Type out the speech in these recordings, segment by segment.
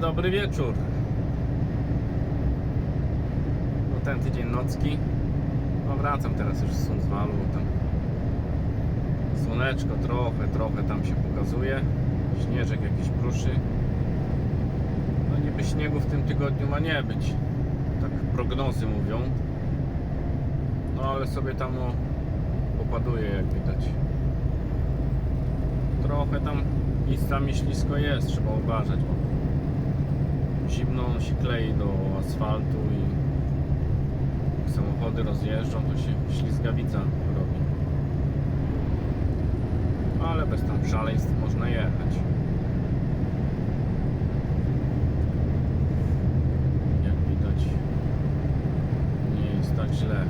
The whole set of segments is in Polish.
Dobry wieczór. No ten tydzień nocki. No wracam teraz już z Sundsvallu, tam słoneczko trochę, trochę tam się pokazuje. Śnieżek jakiś pruszy. No niby śniegu w tym tygodniu ma nie być. Tak prognozy mówią. No ale sobie tam o, popaduje jak widać. Trochę tam miejscami ślisko jest, trzeba uważać, zimno się klei do asfaltu i jak samochody rozjeżdżą, to się ślizgawica robi. Ale bez tam szaleństw można jechać. Jak widać, nie jest tak źle.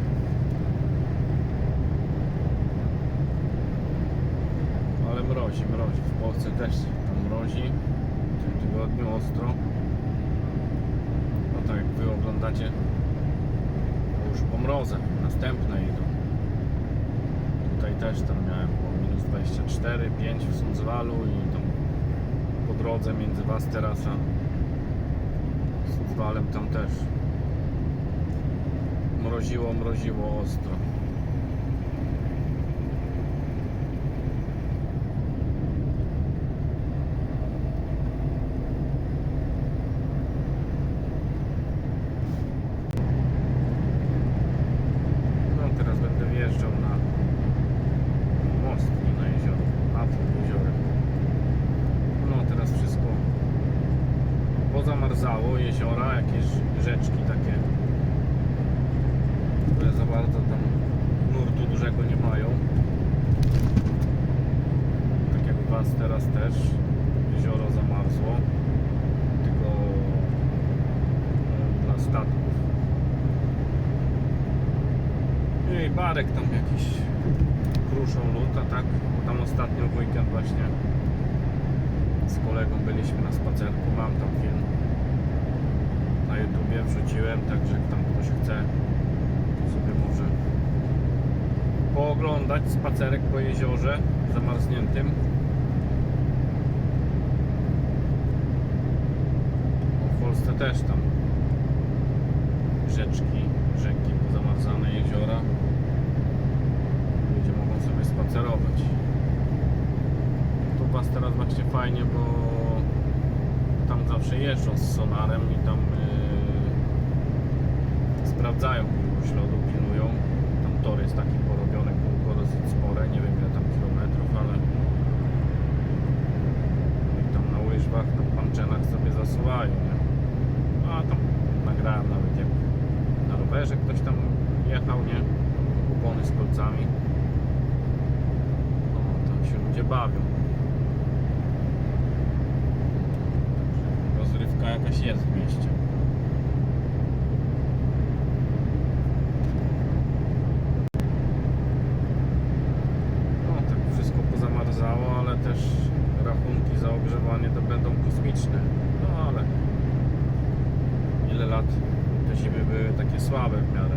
Ale mrozi, mrozi. W Polsce też tam mrozi. W tym tygodniu ostro. To już po mrozach. Następne idą. Tutaj też tam miałem było minus 24, 5 w Sundsvallu i po drodze między Was teraz a Sundsvallem tam też mroziło, mroziło ostro. No teraz będę wjeżdżał na most, nie na jezioro, nad jeziorem. No teraz wszystko pozamarzało, jeziora, jakieś rzeczki takie, które za bardzo tam nurtu dużego nie mają. Tak jak u Was teraz też jezioro zamarzło, tylko e, dla statków. I barek tam jakiś kruszą lód, a tak, bo tam ostatnio w weekend właśnie z kolegą byliśmy na spacerku, mam tam film na YouTubie, wrzuciłem, także jak tam ktoś chce, to sobie może pooglądać spacerek po jeziorze zamarzniętym. W Polsce też tam rzeczki, rzeki pozamarzane, jeziora. Spacerować. Tu was teraz właśnie fajnie, bo tam zawsze jeżdżą z sonarem i tam yy, sprawdzają lodu, pilnują. Tam tor jest taki porobiony, kółko dosyć spore, nie wiem ile tam kilometrów, ale i tam na łyżwach, na panczenach sobie zasuwają, nie? A tam nagrałem nawet jak na rowerze ktoś tam jechał, nie? Kupony z kolcami. Się ludzie bawią. Rozrywka jakaś jest w mieście. No tak wszystko pozamarzało, ale też rachunki za ogrzewanie to będą kosmiczne. No ale ile lat te zimy były takie słabe w miarę.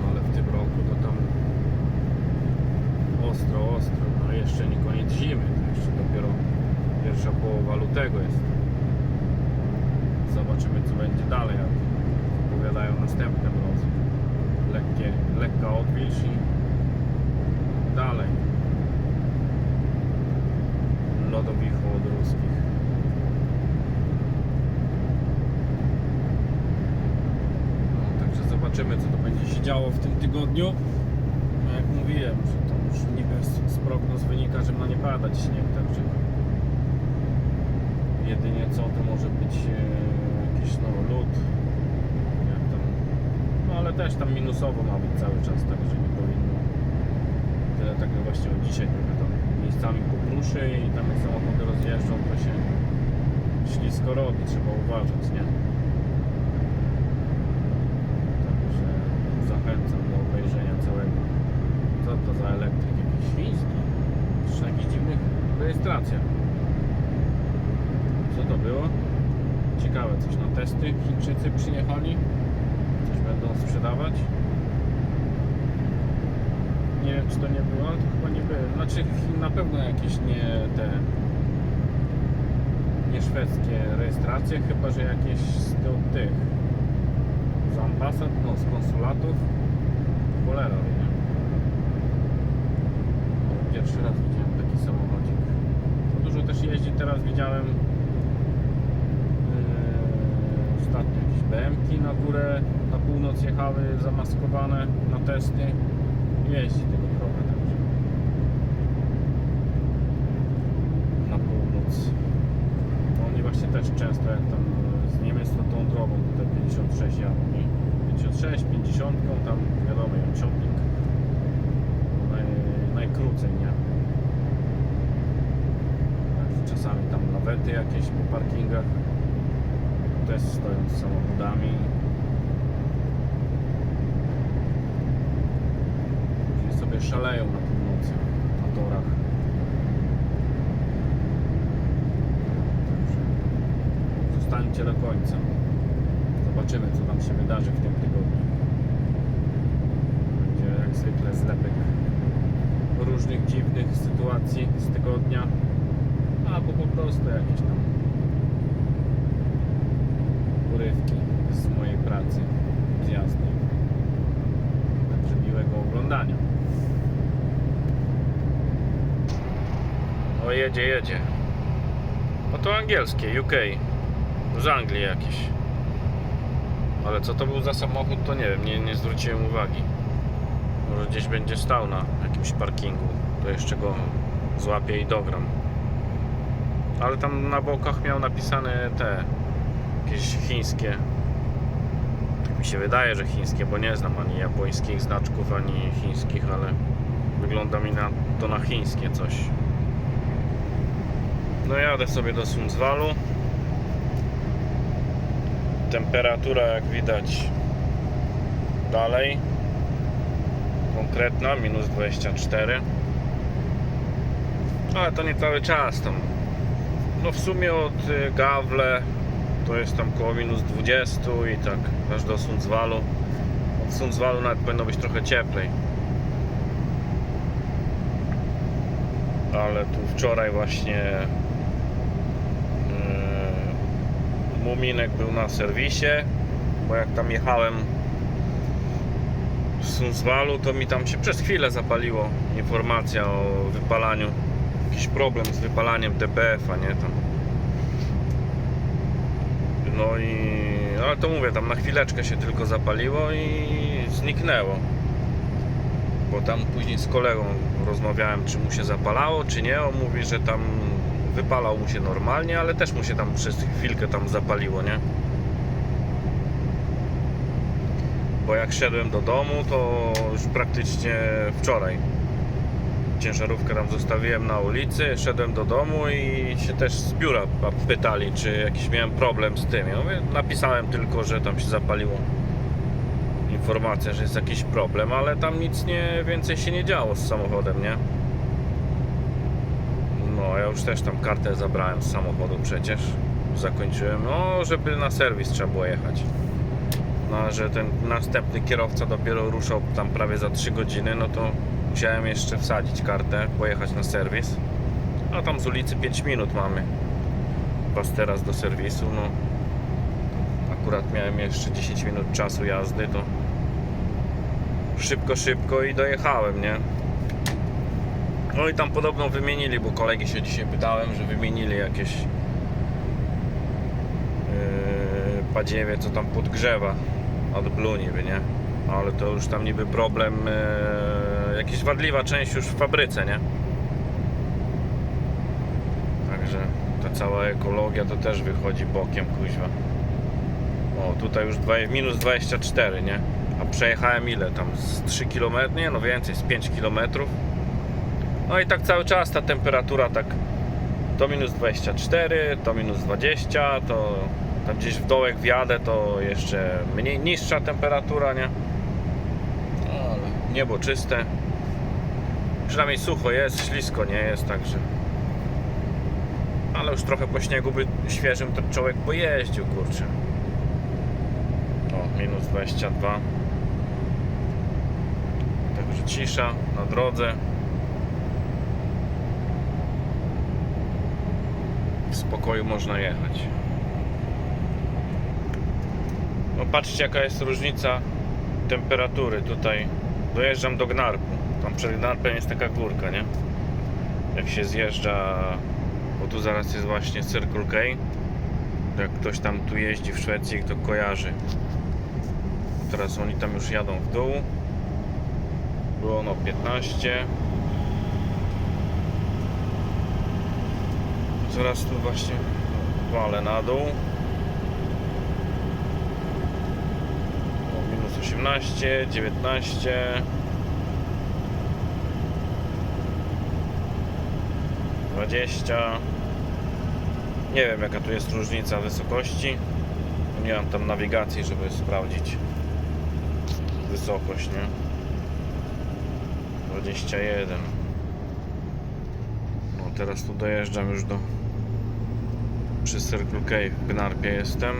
No ale w tym roku to tam ostro, ostro. No jeszcze nie koniec zimy, to jeszcze dopiero pierwsza połowa lutego jest. Zobaczymy co będzie dalej, jak opowiadają następne mrozy. Lekkie, lekka odwilż i dalej. Lodowicho od ruskich. No, także zobaczymy, co to będzie się działo w tym tygodniu. No, jak mówiłem, że to już niby z, z prognoz wynika, że ma nie padać śnieg, także jedynie co to może być e, jakiś no, lód. Jak tam, no ale też tam minusowo ma być cały czas, także nie powinno. Tyle tak jak właśnie od dzisiaj trochę tam miejscami popruszy i tam jak samochody rozjeżdżą, to się ślisko robi, trzeba uważać, nie? Także zachęcam do obejrzenia całego. Co to za elektryk? Jakiś świński? Jakiś dziwnych rejestracja? Co to było? Ciekawe, coś na testy Chińczycy przyjechali? Będą sprzedawać? Nie wiem, czy to nie było, ale to chyba nie było. Znaczy, na pewno jakieś nie te nie szwedzkie rejestracje, chyba że jakieś z tych z ambasad, no z konsulatów. Cholera nie? Pierwszy raz widziałem taki samochodzik. Dużo też jeździ, teraz widziałem yy, ostatnio jakieś BM-ki na górę, północ jechały zamaskowane na testy. Jeździ tego trochę także. Na północ. No Oni właśnie też często jak tam z Niemiec to tą drogą tutaj 56 jadą, nie? 56, 50, tam wiadomo, ją ciągnik naj, najkrócej, nie? Także Czasami tam nawety jakieś po parkingach też stoją z samochodami. Sobie szaleją na północy, na torach. Zostańcie do końca. Zobaczymy, co nam się wydarzy w tym tygodniu. Będzie jak zwykle zlepek różnych dziwnych sytuacji z tygodnia, albo po prostu jakieś tam urywki z mojej pracy, z jazdy. Także miłego oglądania. O, jedzie, jedzie. No to angielskie, UK. Z Anglii jakiś. Ale co to był za samochód, to nie wiem, nie, nie zwróciłem uwagi. Może gdzieś będzie stał na jakimś parkingu. To jeszcze go złapię i dogram. Ale tam na bokach miał napisane te jakieś chińskie. Tak mi się wydaje, że chińskie, bo nie znam ani japońskich znaczków, ani chińskich, ale wygląda mi na to na chińskie coś. No jadę sobie do Sundsvallu. Temperatura jak widać dalej. Konkretna, minus 24 ale to nie cały czas tam. No w sumie od y, Gawle to jest tam koło minus 20 i tak aż do Sundsvallu w Sundsvallu nawet powinno być trochę cieplej. Ale tu wczoraj właśnie yy, Muminek był na serwisie bo jak tam jechałem w Sundsvallu to mi tam się przez chwilę zapaliło informacja o wypalaniu. Jakiś problem z wypalaniem DBF-a, nie? Tam. No i ale to mówię, tam na chwileczkę się tylko zapaliło i zniknęło. Bo tam później z kolegą rozmawiałem, czy mu się zapalało, czy nie. On mówi, że tam wypalał mu się normalnie, ale też mu się tam przez chwilkę tam zapaliło, nie? Bo jak szedłem do domu, to już praktycznie wczoraj ciężarówkę tam zostawiłem na ulicy, szedłem do domu i się też z biura pytali, czy jakiś miałem problem z tym. Ja mówię, napisałem tylko, że tam się zapaliło informacja, że jest jakiś problem, ale tam nic nie, więcej się nie działo z samochodem, nie? Ja już też tam kartę zabrałem z samochodu przecież. Zakończyłem, no, żeby na serwis trzeba było jechać. No, że ten następny kierowca dopiero ruszał tam prawie za 3 godziny, no to musiałem jeszcze wsadzić kartę, pojechać na serwis. A tam z ulicy 5 minut mamy. Was teraz do serwisu, no akurat miałem jeszcze 10 minut czasu jazdy, to szybko, szybko i dojechałem, nie? No i tam podobno wymienili, bo kolegi się dzisiaj pytałem, że wymienili jakieś yy, badziewie, co tam podgrzewa od Blue niby, nie? Ale to już tam niby problem, yy, jakaś wadliwa część już w fabryce, nie? Także ta cała ekologia to też wychodzi bokiem, kuźwa. O, tutaj już dwa, minus 24, nie? A przejechałem ile tam? Z 3 km? Nie, no więcej, z 5 km. No i tak cały czas ta temperatura tak to minus 24, to minus 20, to tam gdzieś w dołek wjadę, to jeszcze mniej, niższa temperatura, nie? Ale niebo czyste. Przynajmniej sucho jest, ślisko nie jest, także ale już trochę po śniegu by świeżym to człowiek pojeździł, kurczę. O, minus 22. Także cisza na drodze. Spokoju można jechać. No patrzcie jaka jest różnica temperatury tutaj. Dojeżdżam do Gnarpu. Tam przed Gnarpem jest taka górka, nie? Jak się zjeżdża, bo tu zaraz jest właśnie Circle K. Jak ktoś tam tu jeździ w Szwecji, to kojarzy. Teraz oni tam już jadą w dół. Było no 15. Zaraz tu właśnie walę na dół. Minus 18, 19. Dwadzieścia. Nie wiem jaka tu jest różnica wysokości. Nie mam tam nawigacji, żeby sprawdzić wysokość, nie? 21. Teraz tu dojeżdżam już do przy Circle K w Gnarpie jestem.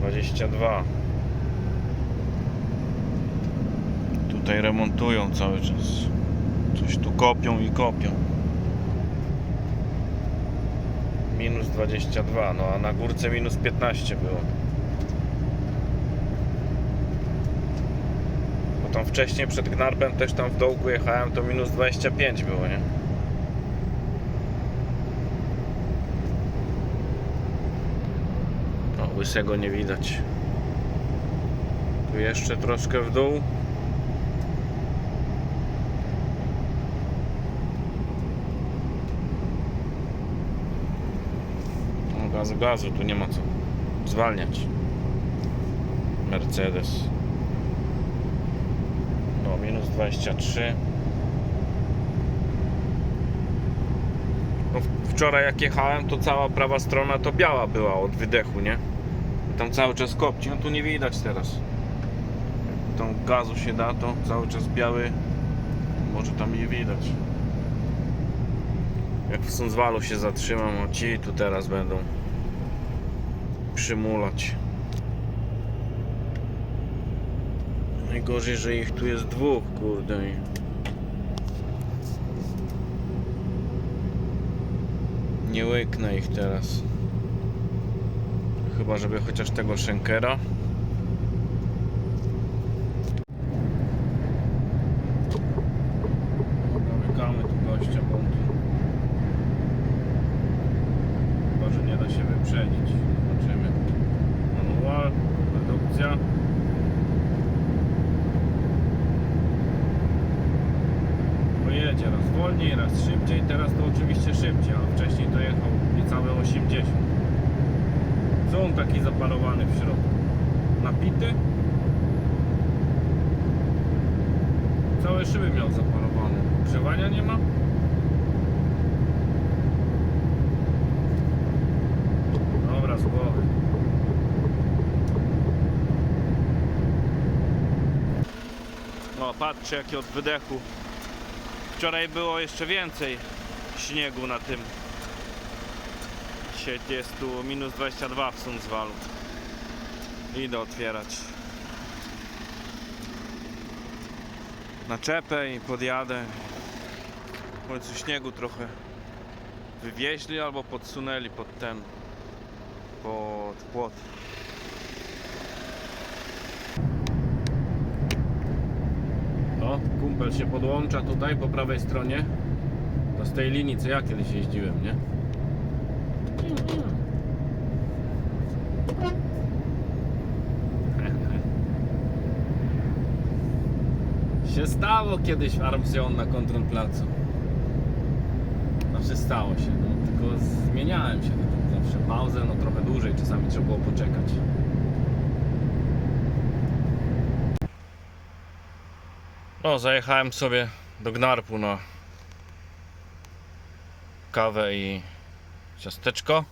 22 Tutaj remontują cały czas. Coś tu kopią i kopią. Minus 22, no a na górce minus 15 było. Bo tam wcześniej przed Gnarpem też tam w dołku jechałem to minus 25 było, nie? Łysego nie widać. Tu jeszcze troszkę w dół. No, gazu, gazu, tu nie ma co zwalniać. Mercedes. No, minus 23. No, wczoraj jak jechałem, to cała prawa strona to biała była od wydechu, nie? Tam cały czas kopci, no tu nie widać teraz. Jak tam gazu się da, to cały czas biały, może tam nie widać. Jak w Sundsvallu się zatrzymam, o ci tu teraz będą przymulać. Najgorzej, że ich tu jest dwóch, kurde. Nie łyknę ich teraz. Chyba, żeby chociaż tego Schenkera. Zamykamy tu gościa, bo on tu... Chyba, że nie da się wyprzedzić. Zobaczymy. Manual, redukcja. Pojedzie raz wolniej, raz szybciej. Teraz to oczywiście szybciej, a wcześniej to jechał niecałe 80. Co on taki zapalowany w środku? Napity? Całe szyby miał zapalowane. Grzewania nie ma? Dobra, z głowy. No, patrzcie jakie od wydechu. Wczoraj było jeszcze więcej śniegu na tym. Dzisiaj jest tu minus 22 w Sundsvallu. Idę otwierać. Naczepę i podjadę. W końcu śniegu trochę wywieźli albo podsunęli pod ten pod płot. O, kumpel się podłącza tutaj po prawej stronie. To z tej linii co ja kiedyś jeździłem, nie? Się stało kiedyś w Armsion na kontrolplacu. Znaczy stało się, no, tylko zmieniałem się zawsze pauzę, no trochę dłużej, czasami trzeba było poczekać. No, zajechałem sobie do Gnarpu na kawę i ciasteczko.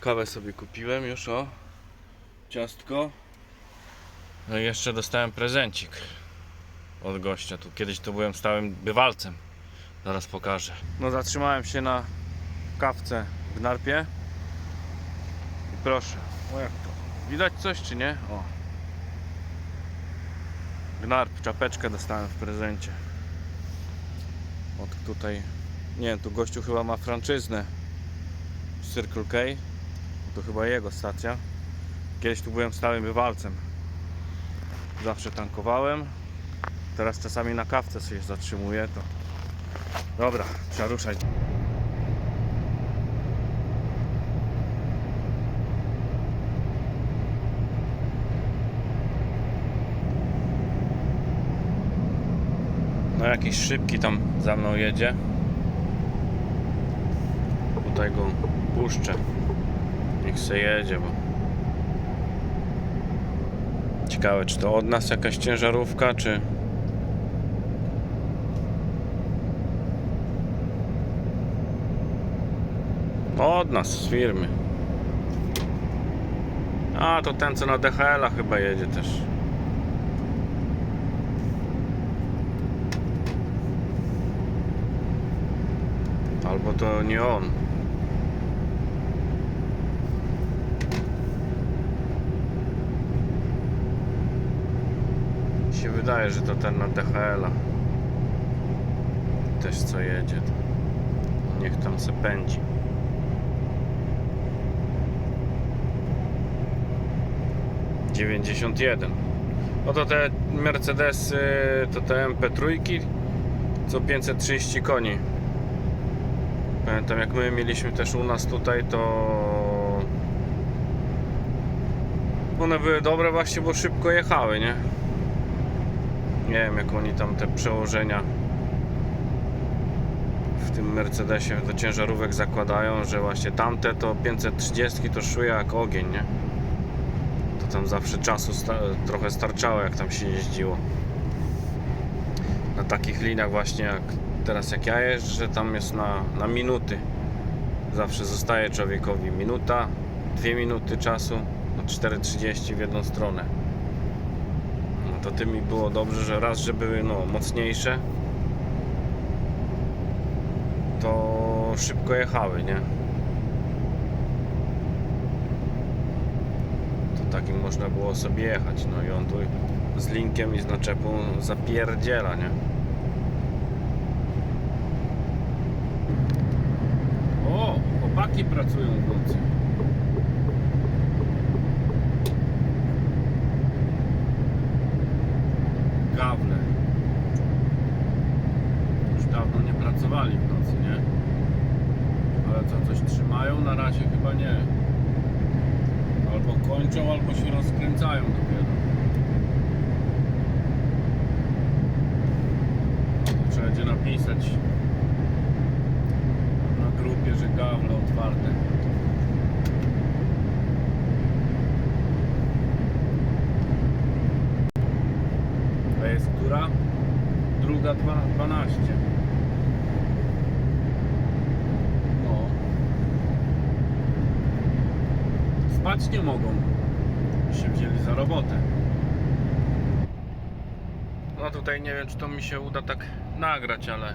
Kawę sobie kupiłem już, o. Ciastko. No i jeszcze dostałem prezencik od gościa. Tu kiedyś to byłem stałym bywalcem. Zaraz pokażę. No zatrzymałem się na kawce w Gnarpie. I proszę. O jak to? Widać coś czy nie? O. Gnarp, czapeczkę dostałem w prezencie. Od tutaj Nie wiem, tu gościu chyba ma franczyznę Circle K. To chyba jego stacja. Kiedyś tu byłem stałym bywalcem. Zawsze tankowałem. Teraz czasami na kawce sobie zatrzymuję. To... Dobra, trzeba ruszać. No jakiś szybki tam za mną jedzie. Tutaj go puszczę. Niech se jedzie, bo... Ciekawe, czy to od nas jakaś ciężarówka, czy... Od nas, z firmy. A, to ten, co na DHL-a chyba jedzie też. Albo to nie on. Wydaje, że to ten na DHL-a. Też co jedzie. Niech tam se pędzi. Dziewięćdziesiąt jeden. Oto te Mercedesy, to te MP3, co 530 koni. Pamiętam jak my mieliśmy też u nas tutaj, to one były dobre właśnie, bo szybko jechały, nie? Nie wiem jak oni tam te przełożenia w tym Mercedesie do ciężarówek zakładają, że właśnie tamte to 530 to szły jak ogień, nie? To tam zawsze czasu sta trochę starczało jak tam się jeździło. Na takich liniach właśnie jak teraz jak ja jeżdżę, tam jest na, na minuty. Zawsze zostaje człowiekowi minuta, dwie minuty czasu, no 4.30 w jedną stronę. To tym mi było dobrze, że raz, że były no, mocniejsze, to szybko jechały, nie? To takim można było sobie jechać, no i on tu z linkiem i z naczepą zapierdziela, nie? O, chłopaki pracują w nocy. Gawle. Już dawno nie pracowali w nocy, nie? Ale co, coś trzymają? Na razie chyba nie. Albo kończą, albo się rozkręcają dopiero. Trzeba będzie napisać na grupie, że gawle otwarte. To jest która? Druga dwa- 12. No. Spać nie mogą. Się wzięli za robotę. No tutaj nie wiem, czy to mi się uda tak nagrać, ale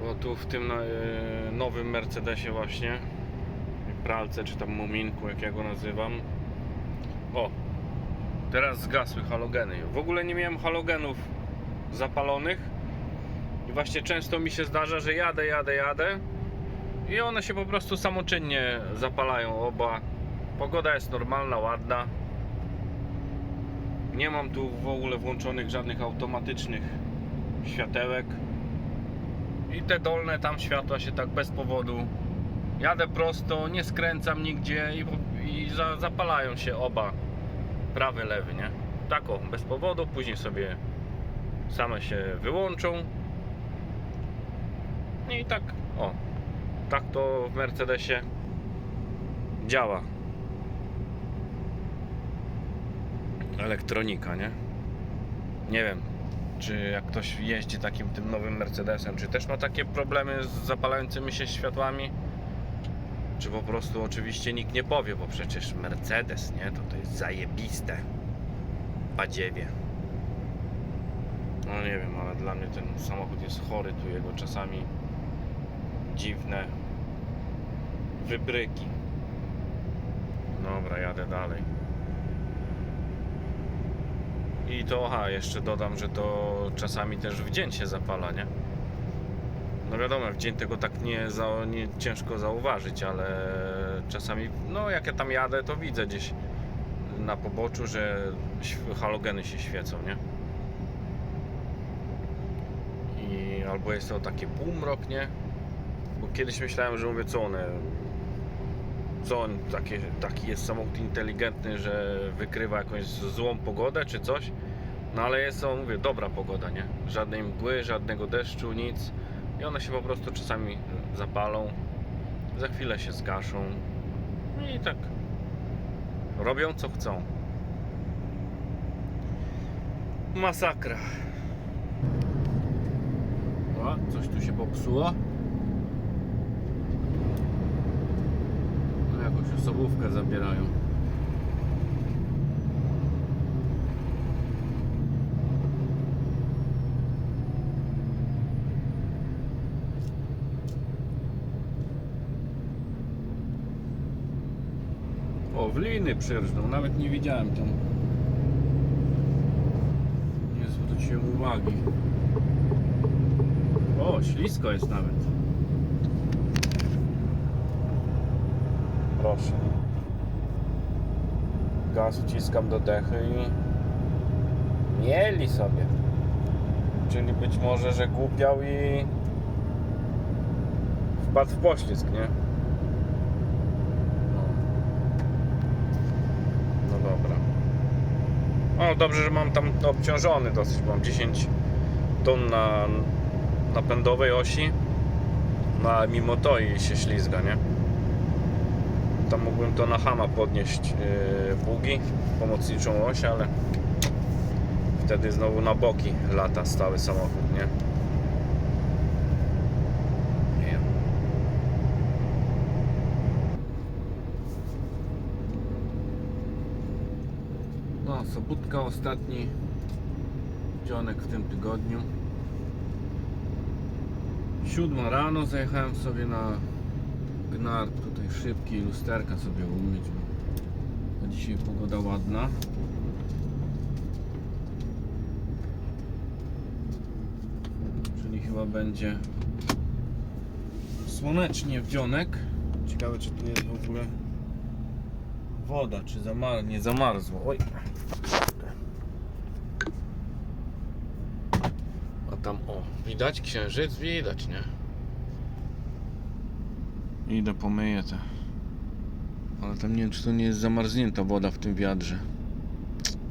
bo tu w tym e, nowym Mercedesie właśnie pralce czy tam muminku, jak ja go nazywam. O, teraz zgasły halogeny. W ogóle nie miałem halogenów zapalonych i właśnie często mi się zdarza, że jadę, jadę, jadę i one się po prostu samoczynnie zapalają oba. Pogoda jest normalna, ładna. Nie mam tu w ogóle włączonych żadnych automatycznych światełek. I te dolne tam światła się tak bez powodu. Jadę prosto, nie skręcam nigdzie i, i za, zapalają się oba. Prawy, lewy, nie? Tak o, bez powodu, później sobie same się wyłączą. I tak, o, tak to w Mercedesie działa. Elektronika, nie? Nie wiem, czy jak ktoś jeździ takim tym nowym Mercedesem, czy też ma takie problemy z zapalającymi się światłami? Czy po prostu oczywiście nikt nie powie, bo przecież Mercedes, nie? To to jest zajebiste. Badziewie. No nie wiem, ale dla mnie ten samochód jest chory, tu jego czasami dziwne wybryki. Dobra, jadę dalej. I to, aha, jeszcze dodam, że to czasami też w dzień się zapala, nie? No wiadomo, w dzień tego tak nie, za, nie ciężko zauważyć, ale czasami, no jak ja tam jadę, to widzę gdzieś na poboczu, że halogeny się świecą, nie? I albo jest to taki półmrok, nie? Bo kiedyś myślałem, że mówię, co one co on taki, taki jest samochód inteligentny, że wykrywa jakąś złą pogodę czy coś. No ale jest to, mówię, dobra pogoda, nie? Żadnej mgły, żadnego deszczu, nic. I one się po prostu czasami zapalą, za chwilę się zgaszą. No I tak robią co chcą. Masakra. O, coś tu się popsuło. Osobówkę zabierają. O, w liny przyrżnął, nawet nie widziałem tam. Nie zwróciłem uwagi. O, ślisko jest nawet. Proszę. Gaz wciskam do dechy i mieli sobie. Czyli być może, że głupiał i wpadł w poślizg, nie? No. No dobra. O, dobrze, że mam tam obciążony dosyć. Mam 10 ton na napędowej osi. No, ale mimo to i się ślizga, nie? Tam mógłbym to na hama podnieść yy, bugi, pomocniczą oś, ale wtedy znowu na boki lata stały samochód, nie? No, Sobutka ostatni dzionek w tym tygodniu. Siódma rano zajechałem sobie na Gnarb, tutaj szybki lusterka sobie umyć, bo dzisiaj pogoda ładna. Czyli chyba będzie słonecznie w dzionek. Ciekawe czy tu jest w ogóle woda, czy zamar nie zamarzło. Oj. A tam o, widać księżyc? Widać, nie? Idę pomyję te. Ale tam nie wiem, czy to nie jest zamarznięta woda w tym wiadrze.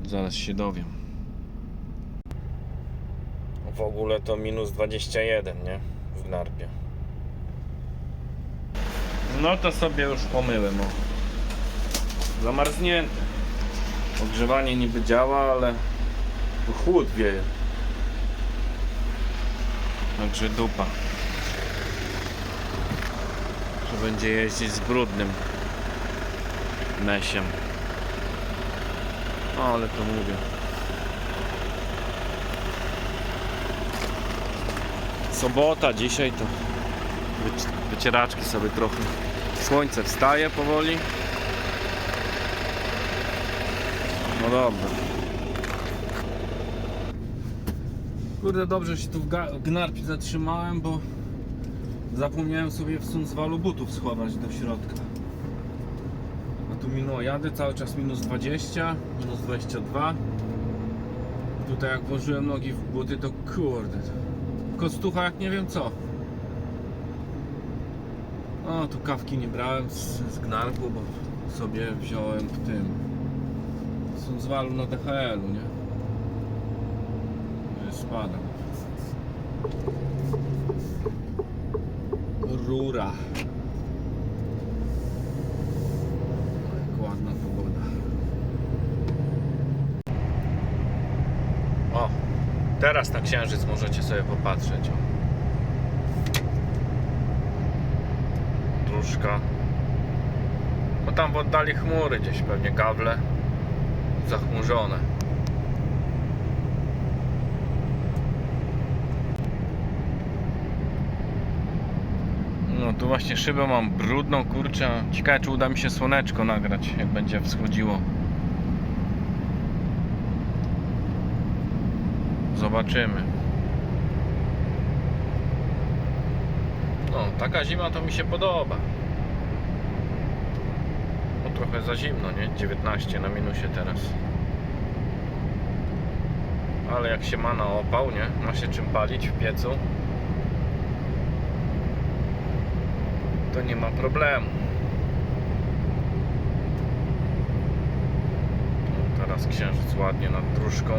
Zaraz się dowiem. W ogóle to minus 21, nie? W Gnarbie. No to sobie już pomyłem, o. Zamarznięte. Ogrzewanie niby działa, ale chłód wieje. Także dupa będzie jeździć z brudnym mesiem. No, ale to mówię. Sobota dzisiaj to wyci- wycieraczki sobie trochę. Słońce wstaje powoli. No dobra. Kurde, dobrze się tu w Gnarpie zatrzymałem, bo Zapomniałem sobie w Sundsvallu butów schować do środka. A tu minęło, jadę cały czas minus 20, minus 22. Tutaj jak włożyłem nogi w buty, to kurde. Kostucha jak nie wiem co. O, tu kawki nie brałem z, z Gnarku, bo sobie wziąłem w tym w Sundsvallu na DHL-u, nie? Że Jak ładna pogoda. O, teraz na księżyc możecie sobie popatrzeć. Dróżka. No tam w oddali chmury gdzieś pewnie kable zachmurzone. No tu właśnie szybę mam brudną, kurczę. Ciekawe czy uda mi się słoneczko nagrać, jak będzie wschodziło. Zobaczymy. No, taka zima to mi się podoba. No trochę za zimno, nie? 19 na minusie teraz. Ale jak się ma na opał, nie? Ma się czym palić w piecu. To nie ma problemu. No, teraz księżyc ładnie nad dróżką.